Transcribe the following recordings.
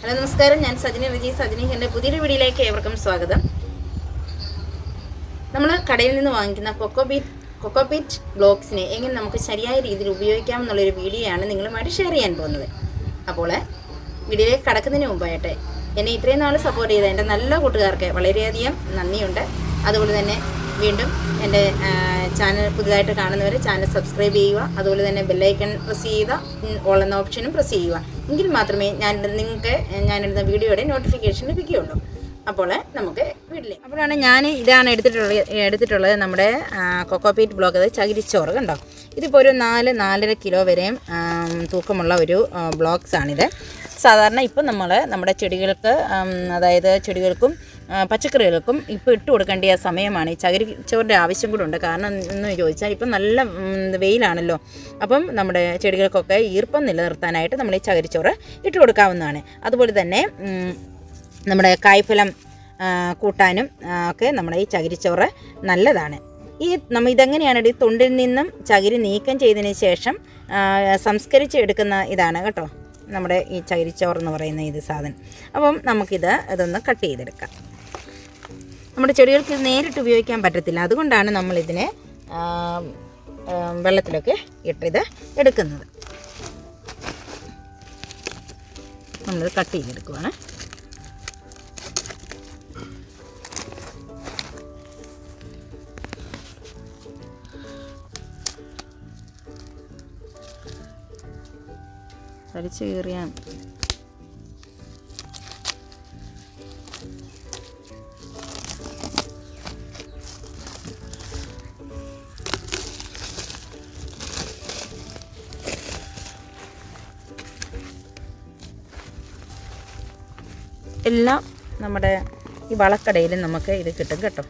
Hello നമസ്കാരം. ഞാൻ സജിനി വിജയ്. സജിനി എന്റെ പുതിയൊരു വീഡിയോയിലേക്ക് ഏവർക്കും സ്വാഗതം. നമ്മൾ കടയിൽ നിന്ന് വാങ്ങിക്കുന്ന കൊക്കോബീറ്റ് കൊക്കോബീറ്റ് ബ്ലോക്സിനെ എങ്ങനെ നമുക്ക് ശരിയായ രീതിയിൽ ഉപയോഗിക്കാം എന്നുള്ളൊരു വീഡിയോ ആണ് നിങ്ങളുമായിട്ട് ഷെയർ ചെയ്യാൻ പോകുന്നത്. അപ്പോൾ വീഡിയോയിലേക്ക് കടക്കുന്നതിന് മുമ്പായിട്ട് എന്നെ ഇത്രയും നാൾ സപ്പോർട്ട് ചെയ്ത എന്റെ നല്ല കൂട്ടുകാർക്ക് വളരെയധികം നന്ദിയുണ്ട്. അതുപോലെ തന്നെ വീണ്ടും എന്റെ ചാനൽ പുതുതായിട്ട് കാണുന്നവർ ചാനൽ സബ്സ്ക്രൈബ് ചെയ്യുക. അതുപോലെ തന്നെ ബെല്ലൈക്കൺ പ്രസ് ചെയ്യുക. ഓൾ എന്ന ഓപ്ഷനും പ്രസ് ചെയ്യുക. എങ്കിൽ മാത്രമേ ഞാൻ നിങ്ങൾക്ക് ഞാനിടുന്ന വീഡിയോയുടെ നോട്ടിഫിക്കേഷൻ ലഭിക്കുകയുള്ളൂ. അപ്പോൾ നമുക്ക് വീട്ടിലേക്ക്. അപ്പോഴാണ് ഞാൻ ഇതാണ് എടുത്തിട്ടുള്ളത് എടുത്തിട്ടുള്ളത് നമ്മുടെ കൊക്കോപീറ്റ് ബ്ലോക്ക് അത് ചകിരിച്ചോറ് കണ്ടോ? ഇതിപ്പോൾ ഒരു നാല് നാലര കിലോ വരെയും തൂക്കമുള്ള ഒരു ബ്ലോക്സ് ആണിത്. സാധാരണ ഇപ്പം നമ്മൾ നമ്മുടെ ചെടികൾക്ക് അതായത് ചെടികൾക്കും പച്ചക്കറികൾക്കും ഇപ്പോൾ ഇട്ട് കൊടുക്കേണ്ട സമയമാണ്. ഈ ചകിരി ചോറിന്റെ ആവശ്യം കൂടെ ഉണ്ട്. കാരണം എന്ന് ചോദിച്ചാൽ ഇപ്പം നല്ല വെയിലാണല്ലോ. അപ്പം നമ്മുടെ ചെടികൾക്കൊക്കെ ഈർപ്പം നിലനിർത്താനായിട്ട് നമ്മൾ ഈ ചകിരിച്ചോറ് ഇട്ട് കൊടുക്കാവുന്നതാണ്. അതുപോലെ തന്നെ നമ്മുടെ കായ്ഫലം കൂട്ടാനും ഒക്കെ നമ്മുടെ ഈ ചകിരിച്ചോറ് നല്ലതാണ്. ഈ നമ്മൾ ഇതെങ്ങനെയാണ് ഈ തൊണ്ടിൽ നിന്നും ചകിരി നീക്കം ചെയ്തതിന് ശേഷം സംസ്കരിച്ച് എടുക്കുന്ന ഇതാണ്. കേട്ടോ. നമ്മുടെ ഈ ചകിരിച്ചോറെന്ന് പറയുന്ന ഇത് സാധനം. അപ്പം നമുക്കിത് ഇതൊന്ന് കട്ട് ചെയ്തെടുക്കാം. നമ്മുടെ ചെടികൾക്ക് ഇത് നേരിട്ട് ഉപയോഗിക്കാൻ പറ്റത്തില്ല. അതുകൊണ്ടാണ് നമ്മളിതിനെ വെള്ളത്തിലൊക്കെ ഇട്ടിത് എടുക്കുന്നത്. നമ്മളിത് കട്ട് ചെയ്തെടുക്കുവാണ്. വലിച്ചു കീറിയാൽ എല്ലാം നമ്മുടെ ഈ വളക്കടയിൽ നമുക്ക് ഇത് കിട്ടും കേട്ടോ.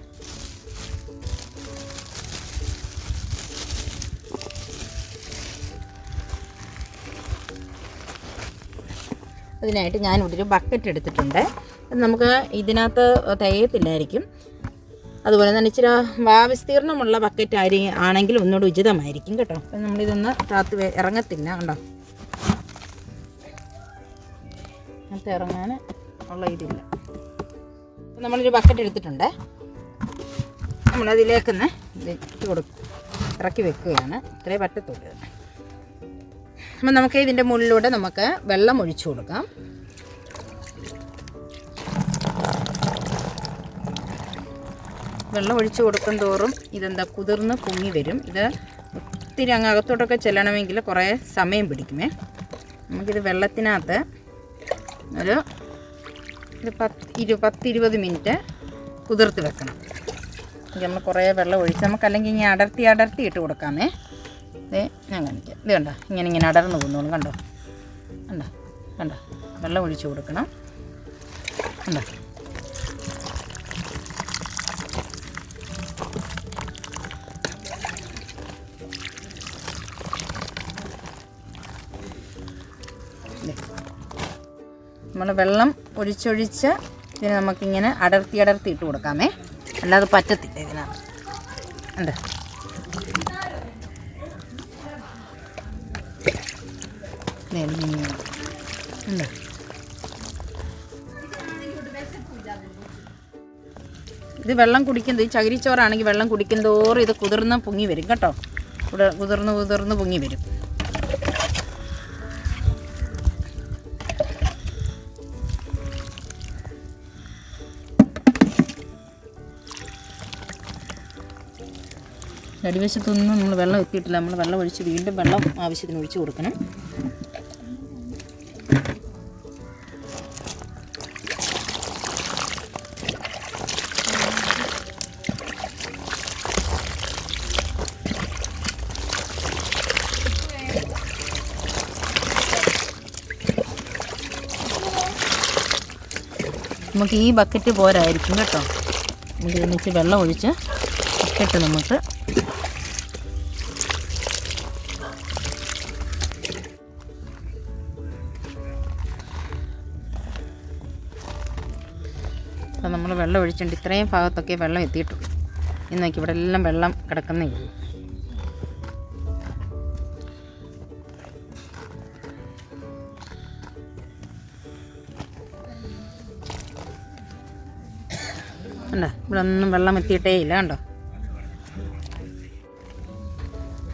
അതിനായിട്ട് ഞാൻ ഇവിടെ ഒരു ബക്കറ്റ് എടുത്തിട്ടുണ്ട് നമുക്ക് ഇതിനകത്ത് തികയത്തില്ലായിരിക്കും അതുപോലെ തന്നെ ഇച്ചിരി വാവിസ്തീർണമുള്ള ബക്കറ്റ് ആരി ആണെങ്കിൽ ഒന്നുകൂടി ഉചിതമായിരിക്കും കേട്ടോ. അപ്പം നമ്മളിതൊന്ന് താത്ത് ഇറങ്ങത്തില്ല കണ്ടോ? അത് ഇറങ്ങാൻ ഉള്ള ഇതില്ല. അപ്പം നമ്മളൊരു ബക്കറ്റ് എടുത്തിട്ടുണ്ട്. നമ്മളതിലേക്കൊന്ന് ഇട്ട് കൊടുക്കും ഇറക്കി വെക്കുകയാണ്. ഇത്രേ പറ്റത്തുള്ളൂ. അപ്പം നമുക്ക് ഇതിന്റെ മുകളിലൂടെ നമുക്ക് വെള്ളം ഒഴിച്ചു കൊടുക്കാം. വെള്ളം ഒഴിച്ചു കൊടുക്കും തോറും ഇതെന്താ കുതിർന്ന് പൊങ്ങി വരും. ഇത് ഒത്തിരി അങ്ങ് അകത്തോട്ടൊക്കെ ചെല്ലണമെങ്കിൽ കുറേ സമയം പിടിക്കുമേ. നമുക്കിത് വെള്ളത്തിനകത്ത് ഒരു ഒരു പത്ത് ഇരു പത്തിരുപത് മിനിറ്റ് കുതിർത്ത് വെക്കണം. നമ്മൾ കുറേ വെള്ളം ഒഴിച്ച് നമുക്ക് അല്ലെങ്കിൽ ഇങ്ങനെ അടർത്തി അടർത്തി ഇട്ട് കൊടുക്കാമേ. ഇത് ഞാൻ കാണിക്കാം. ഇത് കണ്ടോ? ഇങ്ങനെ ഇങ്ങനെ അടർന്നു പോകുന്നോളും കണ്ടോ? കണ്ടോ? കണ്ടോ? വെള്ളം ഒഴിച്ച് കൊടുക്കണം. കണ്ടോ? നമ്മൾ വെള്ളം ഒഴിച്ചൊഴിച്ച് ഇതിന് നമുക്കിങ്ങനെ അടർത്തി അടർത്തി ഇട്ട് കൊടുക്കാമേ. അല്ലാതെ പറ്റത്തില്ല ഇതിനകത്ത്. ഉണ്ട് ഉണ്ട് ഇത് വെള്ളം കുടിക്കുന്നത് ഈ ചകിരിച്ചോറാണെങ്കിൽ വെള്ളം കുടിക്കുന്നതോറും ഇത് കുതിർന്ന് പൊങ്ങി വരും കേട്ടോ. കുതിർന്ന് കുതിർന്ന് പൊങ്ങി വരും. അടിവശത്തൊന്നും നമ്മൾ വെള്ളം എത്തിയിട്ടില്ല. നമ്മൾ വെള്ളം ഒഴിച്ച് വീണ്ടും വെള്ളം ആവശ്യത്തിന് ഒഴിച്ച് കൊടുക്കണം. നമുക്ക് ഈ ബക്കറ്റ് പോരായിരിക്കും കേട്ടോ. നമുക്ക് ഇതിനിച്ച് വെള്ളം ഒഴിച്ച് ബക്കറ്റ് നമുക്ക് നമ്മൾ വെള്ളം ഒഴിച്ചിട്ടുണ്ട്. ഇത്രയും ഭാഗത്തൊക്കെ വെള്ളം എത്തിയിട്ടുള്ളൂ ഇന്നേക്ക് നോക്കി ഇവിടെ എല്ലാം വെള്ളം കിടക്കുന്നേ ഉള്ളൂ. കണ്ടോ? ഇവിടെ ഒന്നും വെള്ളം എത്തിയിട്ടേ ഇല്ല കണ്ടോ?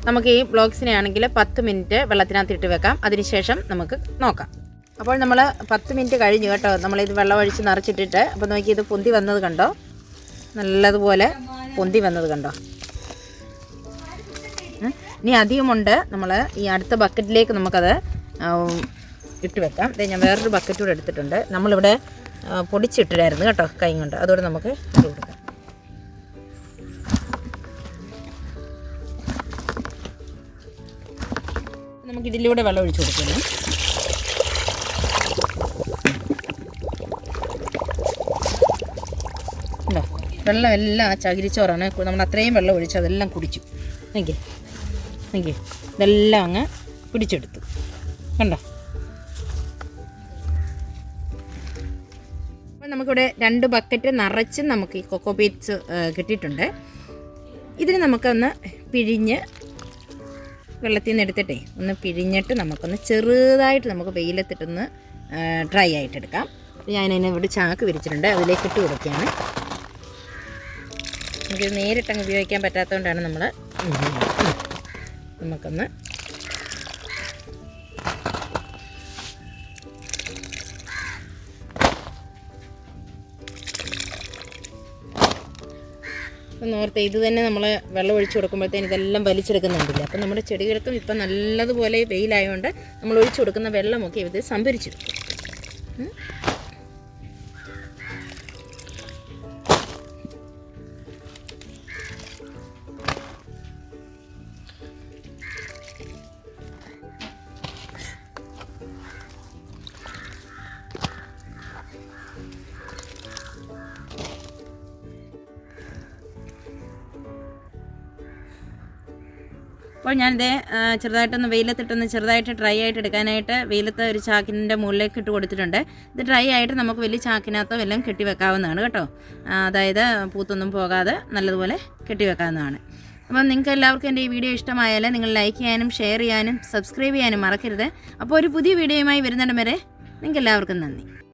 നമുക്ക് ഈ ബ്ലോക്സിനെ ആണെങ്കിൽ പത്ത് മിനിറ്റ് വെള്ളത്തിനകത്ത് ഇട്ട് വെക്കാം. അതിനുശേഷം നമുക്ക് നോക്കാം. അപ്പോൾ നമ്മൾ പത്ത് മിനിറ്റ് കഴിഞ്ഞു കേട്ടോ. നമ്മളിത് വെള്ളം ഒഴിച്ച് നിറച്ചിട്ടിട്ട്. അപ്പോൾ നോക്കി ഇത് പൊന്തി വന്നത് കണ്ടോ? നല്ലതുപോലെ പൊന്തി വന്നത് കണ്ടോ. ഇനി അധികമുണ്ട്. നമ്മൾ ഈ അടുത്ത ബക്കറ്റിലേക്ക് നമുക്കത് ഇട്ട് വെക്കാം. ഞാൻ വേറൊരു ബക്കറ്റ് കൂടെ എടുത്തിട്ടുണ്ട്. നമ്മളിവിടെ ആ, പൊടിച്ചിട്ടിട്ടായിരുന്നു കേട്ടോ കൈ കൊണ്ട്. അതോടെ നമുക്ക് ഇട്ട് കൊടുക്കാം. നമുക്ക് ഇതിലൂടെ വെള്ളം ഒഴിച്ചു കൊടുക്കണം ഉണ്ടോ വെള്ളം എല്ലാം ആ ചകിരിച്ചോറാണ്. നമ്മൾ അത്രയും വെള്ളം ഒഴിച്ച് അതെല്ലാം കുടിച്ചു. നോക്കി നോക്കി ഇതെല്ലാം അങ്ങ് പിടിച്ചെടുത്തു. കണ്ടോ? അപ്പോൾ നമുക്കിവിടെ രണ്ട് ബക്കറ്റ് നിറച്ച് നമുക്ക് ഈ കൊക്കോ ബീറ്റ്സ് കിട്ടിയിട്ടുണ്ട്. ഇതിന് നമുക്കൊന്ന് പിഴിഞ്ഞ് വെള്ളത്തിൽ നിന്ന് എടുത്തിട്ടേ ഒന്ന് പിഴിഞ്ഞിട്ട് നമുക്കൊന്ന് ചെറുതായിട്ട് നമുക്ക് വെയിലത്തിട്ടൊന്ന് ഡ്രൈ ആയിട്ടെടുക്കാം ഞാൻ അതിനെ ഇവിടെ ചാക്ക് വിരിച്ചിട്ടുണ്ട് അതിലേക്ക് ഇട്ട് കൊടുക്കുകയാണ്. നമുക്കിത് നേരിട്ടങ്ങ് ഉപയോഗിക്കാൻ പറ്റാത്തതുകൊണ്ടാണ് നമ്മൾ നമുക്കൊന്ന് അപ്പം നോർത്ത് ഇത് തന്നെ നമ്മൾ വെള്ളം ഒഴിച്ചു കൊടുക്കുമ്പോഴത്തേന് ഇതെല്ലാം വലിച്ചെടുക്കുന്നുണ്ടല്ലോ? അപ്പം നമ്മുടെ ചെടികൾക്കും ഇപ്പം നല്ലതുപോലെ വെയിലായതുകൊണ്ട് നമ്മൾ ഒഴിച്ചു കൊടുക്കുന്ന വെള്ളമൊക്കെ ഇത് സംഭരിച്ചു അപ്പോൾ ഞാനിത് ചെറുതായിട്ടൊന്ന് വെയിലത്തിട്ടൊന്ന് ചെറുതായിട്ട് ഡ്രൈ ആയിട്ട് എടുക്കാനായിട്ട് വെയിലത്ത് ഒരു ചാക്കിന്റെ മുകളിലേക്ക് ഇട്ട് കൊടുത്തിട്ടുണ്ട്. ഇത് ഡ്രൈ ആയിട്ട് നമുക്ക് വലിയ ചാക്കിനകത്തോ എല്ലാം കെട്ടി വെക്കാവുന്നതാണ് കേട്ടോ. അതായത് പൂത്തൊന്നും പോകാതെ നല്ലതുപോലെ കെട്ടി വെക്കാവുന്നതാണ്. അപ്പം നിങ്ങൾക്ക് എല്ലാവർക്കും എന്റെ ഈ വീഡിയോ ഇഷ്ടമായാൽ നിങ്ങൾ ലൈക്ക് ചെയ്യാനും ഷെയർ ചെയ്യാനും സബ്സ്ക്രൈബ് ചെയ്യാനും മറക്കരുത്. അപ്പോൾ ഒരു പുതിയ വീഡിയോയുമായി വരുന്നിടം വരെ നിങ്ങൾക്ക് എല്ലാവർക്കും നന്ദി.